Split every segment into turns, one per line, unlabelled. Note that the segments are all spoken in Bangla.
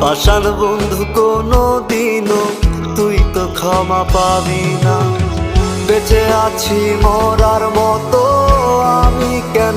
পাষাণ বন্ধু কোনো দিনও তুই তো ক্ষমা পাবি না। বেঁচে আছি মরার মতো, আমি কেন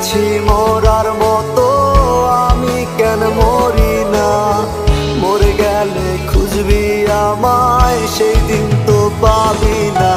আছি মরার মতো, আমি কেন মরি না? মরে গেলে খুঁজবি আমায়, সেই দিন তো পাবি না।